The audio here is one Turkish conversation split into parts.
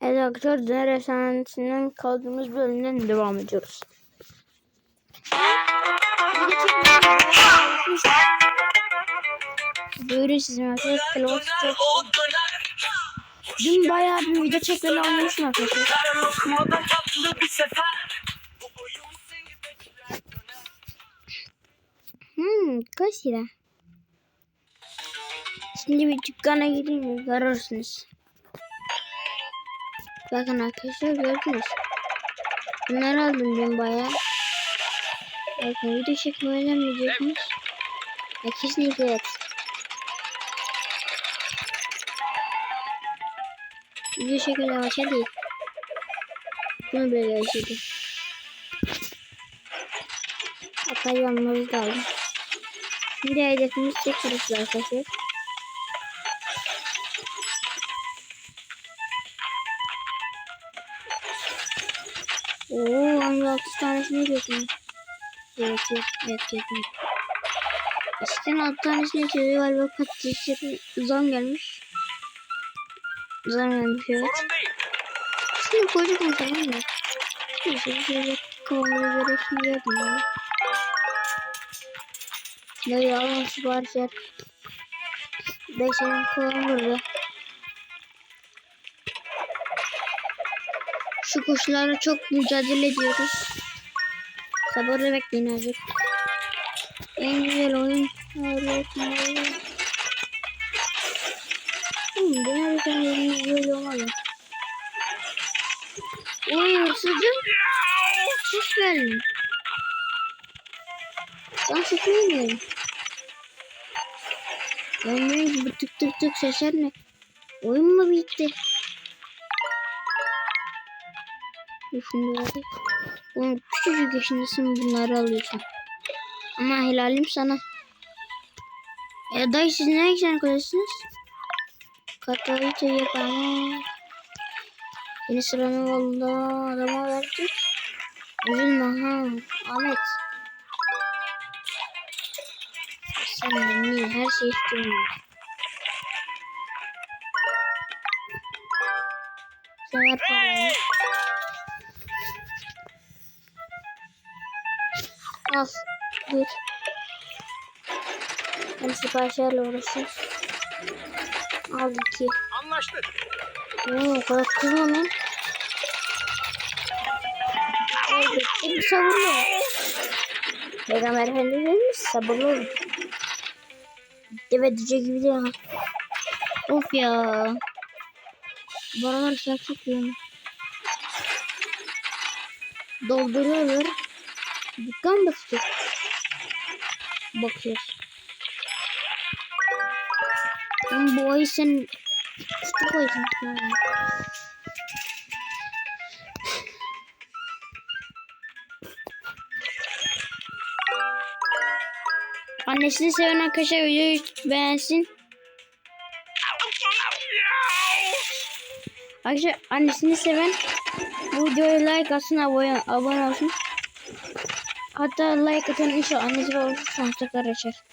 Evet arkadaşlar Efsanesi'nden kaldığımız bölümden devam ediyoruz. Sizin arkadaşlar. Kılavuz çok... Dün bayağı bir video çekmeni almışım arkadaşlar. Hmm, kaç lira? Şimdi bir dükkana gireyim mi? Görürsünüz. Bakın arkadaşlar gördünüz. Bunları aldım dün bayağı. Bakın video mi diyorsunuz? Ya kesinlikle evet. Video çekmeden başa değil. Bunu böyle yaşadım. Hatta yanımızı da aldım. Şimdi hedefimiz çekeriz arkadaşlar. 16 tanesini götürdüm. Evet, evet, evet, evet. İşte 6 tanesini götürdü galiba patateslerin zam gelmiş. Zam gelmiş evet. Şimdi koydum tamam mı? Neyse şöyle kavanoza göre şimdi yapayım ya. Böyle alan siparişler. Beş elin koyalım burada. Şu kuşlarla çok mücadele ediyoruz. Sabırla bekleyin azıcık. En güzel oyun. Hmm, genelde sen yerimiz böyle olmalı. Oy hırsızım. Hoş geldin. Ben sıkılmıyorum. Oynuyoruz bu tık tık tık sesler ne? Oyun mu bitti? Verdik. Oğlum küçücük yaşındasın bunları alıyorsun. Ama helalim sana. Ya dayı siz ne güzel arkadaşsınız? Katolikçe yapalım. Yeni sıranı valla adama verdik. Üzülme ha Ahmet. Sen de niye her şeyi istiyorsun? Sen ver Al. Dur. Ben siparişlerle uğraşayım. Al iki. Anlaştık. Oo, o kadar kızma lan. Bir sabırlı ol. Peygamber Efendimiz sabırlı ol. Deve düce gibi de ya. Of ya. Bu aralar şarkı çok yiyorum. Dolduruyorlar. Dükkan basıyor. Bakıyoruz. Lan bu ayı sen koydum. Yani. Annesini seven arkadaşlar videoyu beğensin. Arkadaşlar annesini seven bu videoya like atsın abone, abone olsun. Hatta like atan inşallah annesi olursa sonsuza kadar açar.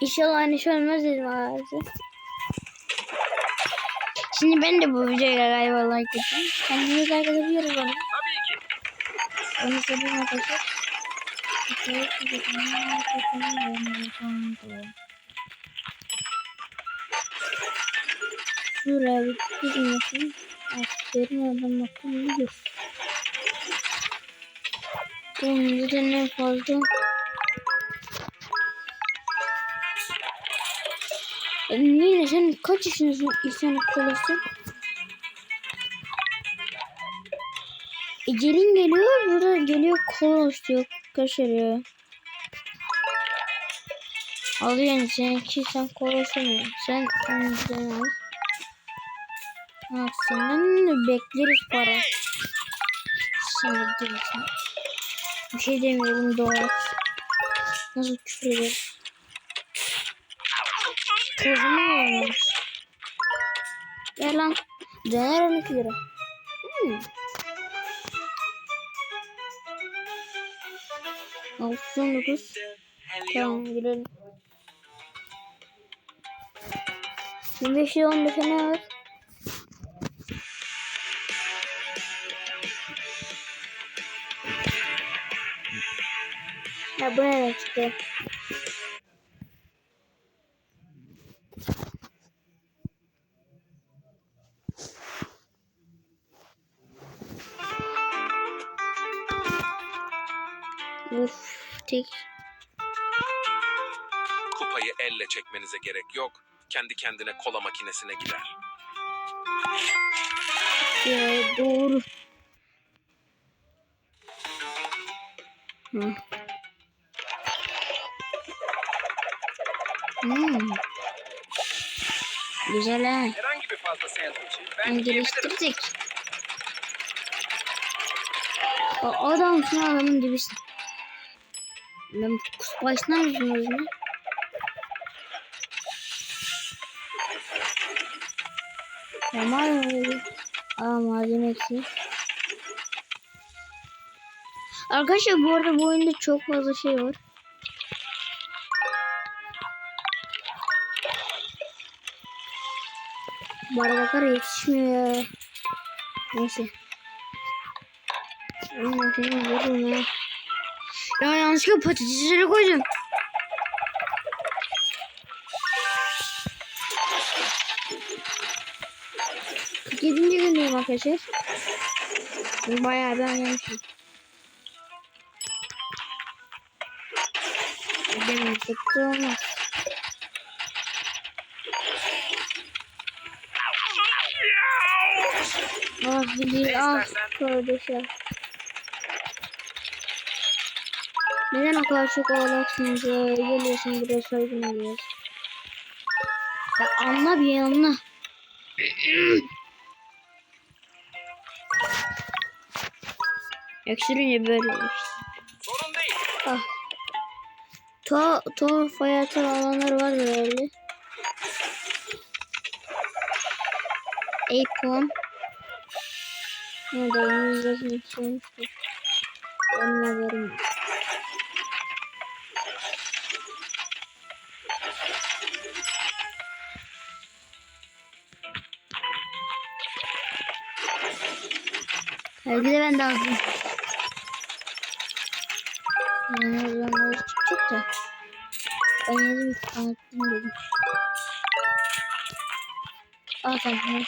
İnşallah annesi ölmez dedim. Şimdi ben de bu videoya galiba like atayım. Kendiniz like atabiliyoruz bana. Tabii ki. Onu söyleyeyim arkadaşlar. Şuraya bir kızmasın. Aferin oradan bakalım bir de ne fazla. E, Nine sen kaç yaşındasın İhsan Kolasın? E, gelin geliyor burada geliyor kolos diyor. Kaşarıyor. Alıyorsun seninki sen kolos alıyorsun. Sen önceden al. Ha, senden de bekleriz para. Şimdi değilsin. Bir şey demiyorum doğru. Nasıl küfür ederim? Kızımı almış. Gel lan. Döner 12 lira. Hmm. On dokuz. Tamam girelim. 1515 ne var? Ya bu nereden çıktı? Kendi kendine kola makinesine gider. Ya doğru. Hı. Hmm. Güzel ha. Herhangi bir fazla sandviçi Ben geliştirdik. O adamsın adamın dibisin. Ben kusbaşına mısın özüne? Tamam mı? Aa malzeme eksik. Arkadaşlar bu arada bu oyunda çok fazla şey var. Bardaklar yetişmiyor ya. Neyse. Oğlum seni vururum ya. Ya yanlışlıkla patatesleri koydum. Yedinci gündeyim arkadaşlar. Bayağı ben yemişim. Benim tıktı olmaz. Ah bir ah kardeşim. Neden o kadar çok ağlaksınız ya? Geliyorsun buraya soygun alıyoruz. Ya anla bir anla. Öksürünce böyle olur. Sorun değil. Ah. To tuhaf hayatı alanlar vardır öyle. Apon. Ne da İngilizcesini içiyormuştur. Benim haberim yok. Belki de ben de aldım. Yani o zaman o çıkacak da. Ben bir kanıtlayayım dedim. Al kanka.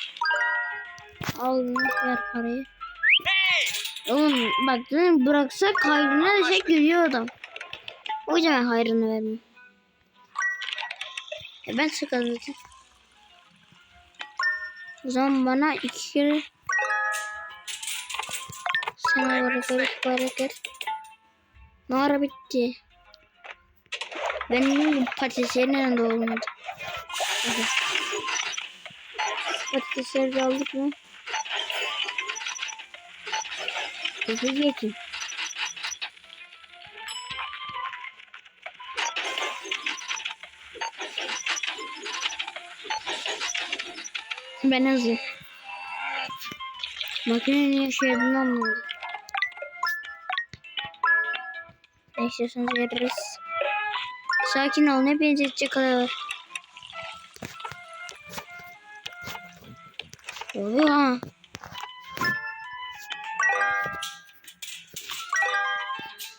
Al bunu ver parayı. Oğlum bak dedim bıraksak hayrına da şey görüyor adam. O yüzden ben hayrını vermiyorum. E ben sıkıldım. O zaman bana iki kere sana bırakır bırakır. Ne ara bitti? Benim patateslerin yanında olmadı. Aldık mı? Hızlı geçin. Ben hızlı. Makine niye şey yaptığını Ne istiyorsanız veririz. Sakin ol ne benzetecek var. Oha.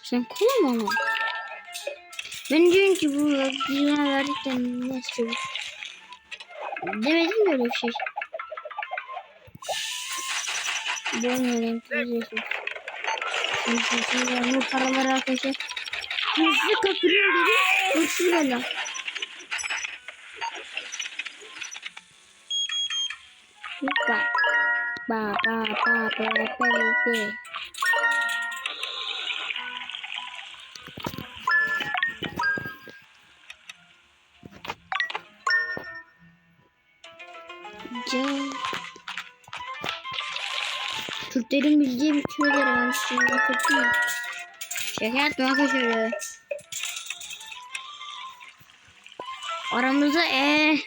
Sen kola mı? Ben diyorum ki bu yüzüne verdikten ne istiyorsun? Demedim mi öyle bir şey? Şimdi şimdi bu paraları arkadaşlar. Hızlı kapırıyorum dedi. Hırsız valla. Ba ba ba ba ba ba ba Can. Türklerin bildiği bir kümeler var. Şimdi kötü mü? Şeker doğa kaçırı. Aramızda e.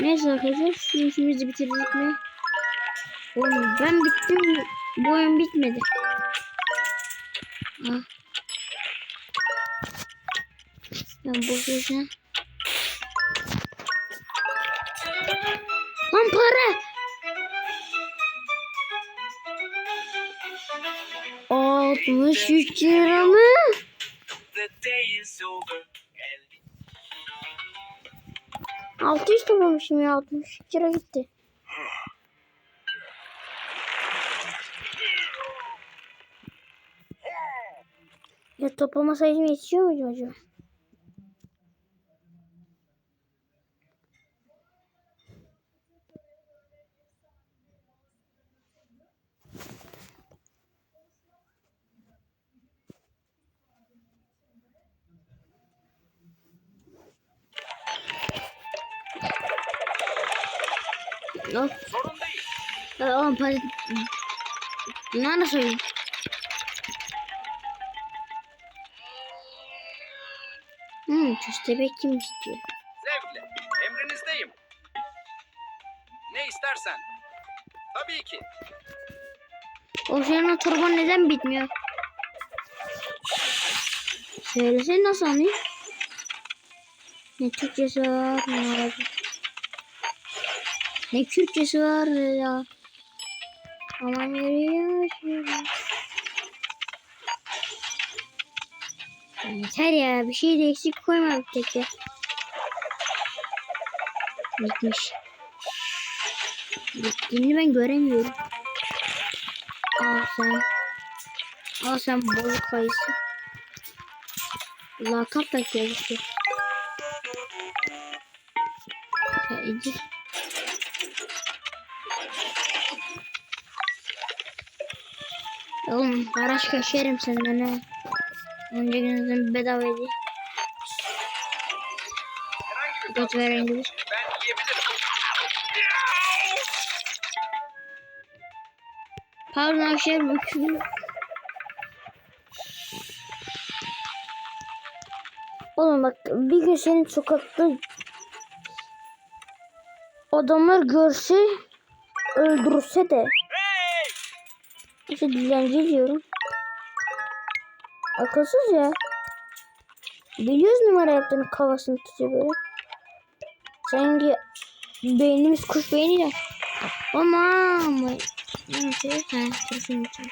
Neyse arkadaşlar şu işimizi bitirdik mi? Oğlum ben bittim mi? Bu oyun bitmedi. Ah. Ben boşuna. Lan para. Altmış üç lira mı? And 600 toplamışım ya 63 lira gitti. Toplama sayım yetişiyor muydu acaba? Yok. Sorun değil. Ya oğlum para... Nerede söyleyeyim? Hmm, köstebek kim istiyor? Zevkle. Emrinizdeyim. Ne istersen. Tabii ki. O senin o turban neden bitmiyor? Söylesene nasıl anlayayım? Ne Türkçesi var ne Arapça. Ne Kürtçesi var ya. Aman yürüyor. Yeter ya bir şey de eksik koyma bir tek ya. Bitmiş. Bittiğini ben göremiyorum. Al sen. Al sen bozuk kayısı. Lakap da. Ya İdil. Oğlum haraç kaşerim senden ha. Önce gününüzün bedava hediye. Göt veren gibi. Pardon arkadaşlar bu Oğlum bak bir gün senin sokakta adamlar görse öldürse de işte dilenci diyorum. Akılsız ya. Biliyoruz numara yaptığını kafasını tutuyor böyle. Sanki beynimiz kuş beyni ya. Aman. Neyse. Ha, telefon için.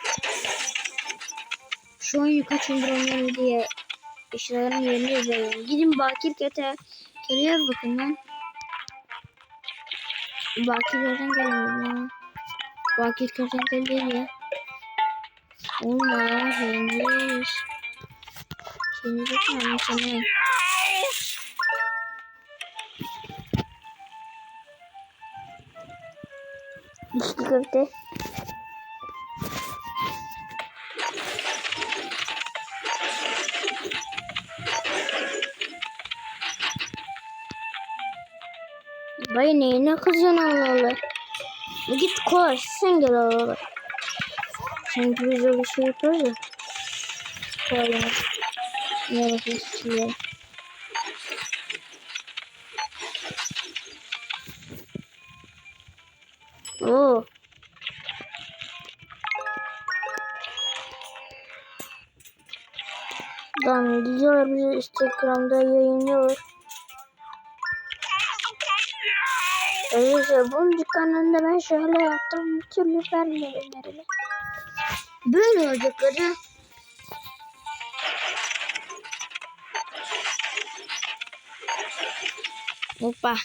Şu kaç gündür oynuyorum diye eşyaların yerini yazıyorum. Gidin Bakir Kete. Geliyor bakın lan. Bakir yerden gelmiyor ya. Bakir Kete geliyor ya. Olmaz. Yeniriz. Şimdi de tamam sana. İşte köfte. Dayı neyine kızıyorsun Allah. Git kolay sen gel Allah Allah. Sanki biz öyle şey yapıyoruz ya. Yani. Bakıyorsun şuraya. Oo. Lan gidiyorlar bizi Instagram'da yayınlıyor. Öyleyse bunun dükkanında ben şöyle yaptım. Bir türlü vermediler. Böyle olacakları. Hoppa.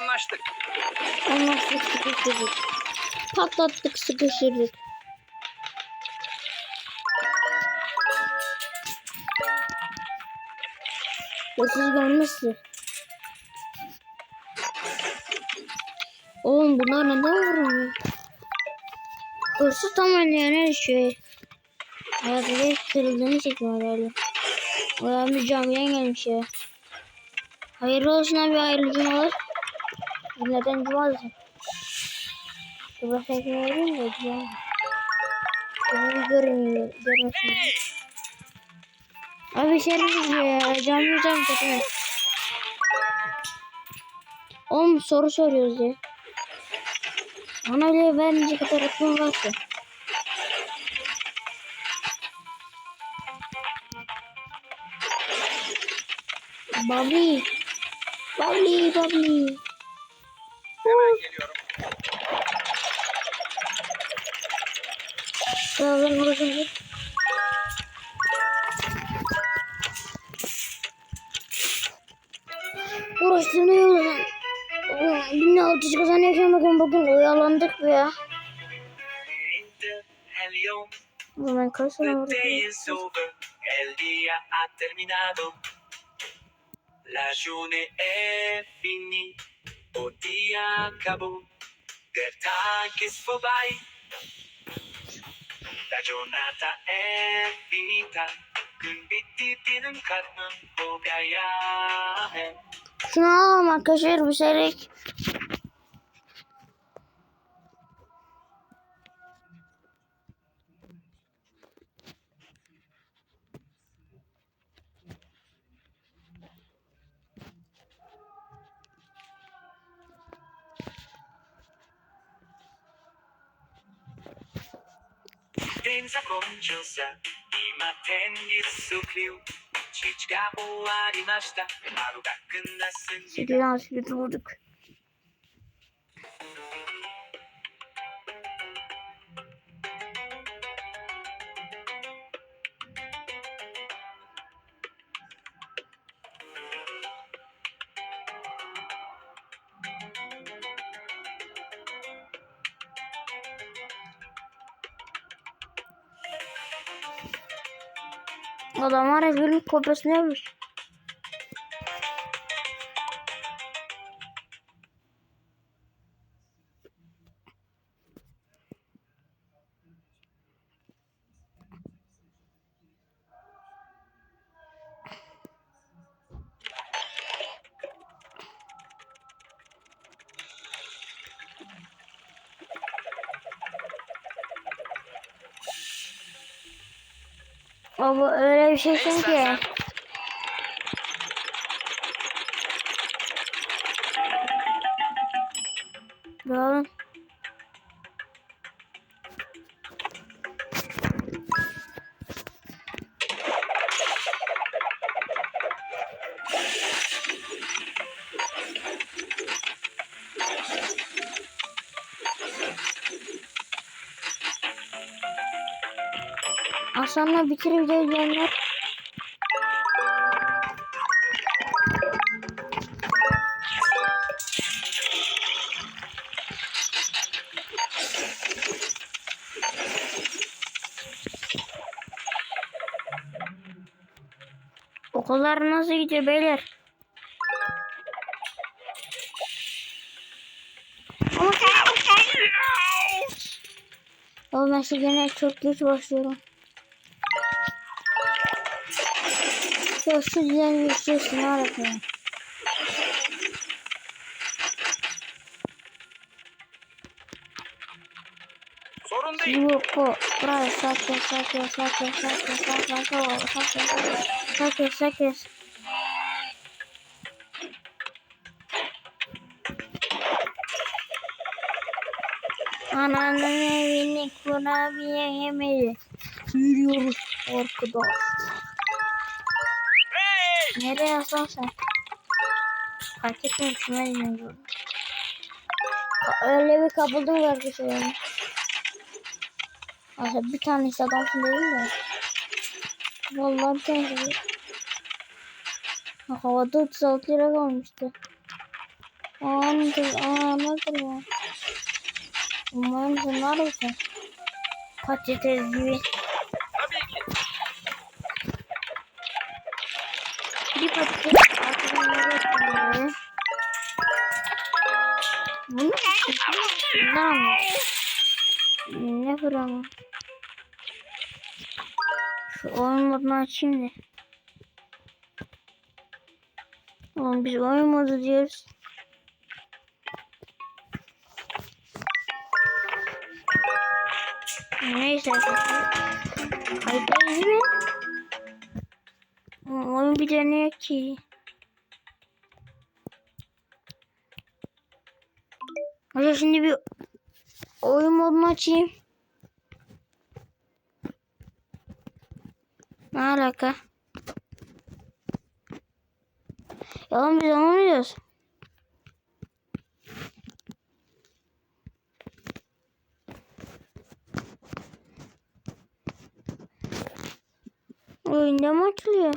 Anlaştık. Anlaştık sıkıştırdık. Patlattık sıkıştırdık. Ya siz görmüşsün. Oğlum bunlar neden vurmuyor? Hırsız tam önlerine düşüyor. Hayatı kırıldığını çekiyor herhalde. O adam bir camiden gelmiş ya. Hayırlı olsun abi hayırlı cumalar. Neden cuma desem? Şu baştaki vereyim de cuma. Bunu görmüyor. Görmesin. Abi şerif ya. Canlı can kötü. Oğlum soru soruyoruz ya. Bana öyle verince kadar aklım var ki. Babli. Babli, Babli. Hemen geliyorum. Ben orada Oğlum ben kaç tane vurdum? La giornata è finita, oddio acabò, del tanque sfobai. La giornata è finita, quindi ti un carmo, o piaia. Şunu alalım arkadaşlar bu serik. закончился Им отенди суклил Чичка уари нашта Нару как на сын Сидел, сидел, adam var ya gülüm? Baba öyle bir şeysin ki. istersen. Aslanla bitir videoyu diyenler. Okullar nasıl gidiyor beyler? Oğlum ben şu gene çok geç başlıyorum. Şu düzen geçiyorsun ne yapayım? Sorun değil. Yuko, bravo, sakin, sakin, sakin, sakin, sakin, sakin, sakin, sakin. Ananın evini kurabiye yemedi. Yürüyoruz arkadaş. Nereye yazsan sen? Fark etmemişim ben inanıyorum. Öyle bir kapıldım ki arkadaşlar yani. Aslında bir tanesi adamsın değil de. Vallahi bir tanesi. Ha, Havada 36 lira kalmıştı. Aa nedir? Aa nedir ya? Umarım sen neredesin? Patates gibi. Oyun modunu açayım da. Oğlum biz oyun modu diyoruz. Neyse değil mi? Oyun bir dönüyor ki. Hadi şimdi bir oyun modunu açayım. Ne alaka? Yalan biz anlamıyoruz. Oyunda mı açılıyor?